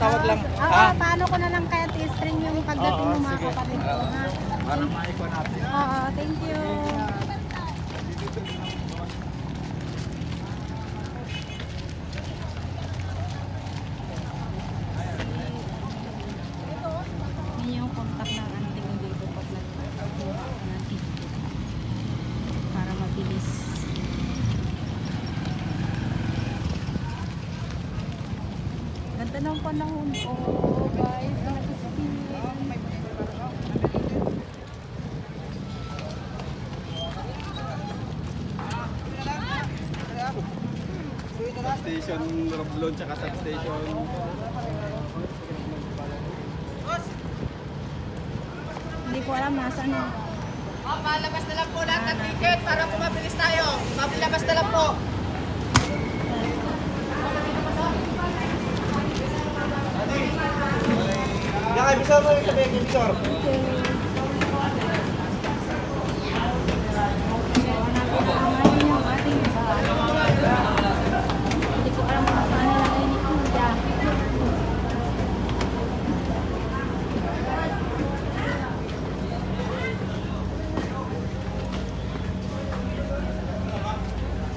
lang. Oo, Ha? paano ko na lang kaya i-string yung pagdating Oo, ng mga sige. kapatid ko, ha? Para maikon natin. Oo, thank you. Yun yung contact ng auntie ko dito pag nagkukuha ako ng ticket. Para mabilis. Ganda ng panahon ko, guys. Nag-ski. Substation Roblon tsaka substation. Hindi ko alam nasaan yun. Oh, palabas na lang po lahat ng ticket para po mabilis tayo. Papilabas na lang po. Yan, bisor mo sabi, bisor. Kuya.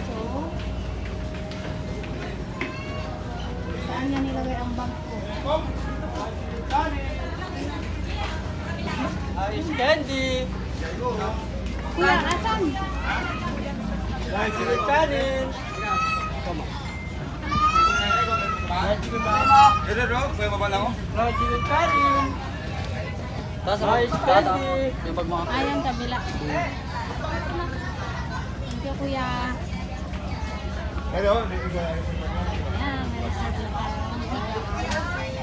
So, saan niya nilagay ang bag ko? Ice candy. Kuya, asan? Rice with kanin. Ito bro, kuya baba lang ako. Rice with kanin. Rice candy. Yung bag mo. Ayan, kabila. Thank you, Kuya. Hello. Ayan, may reserve tayo.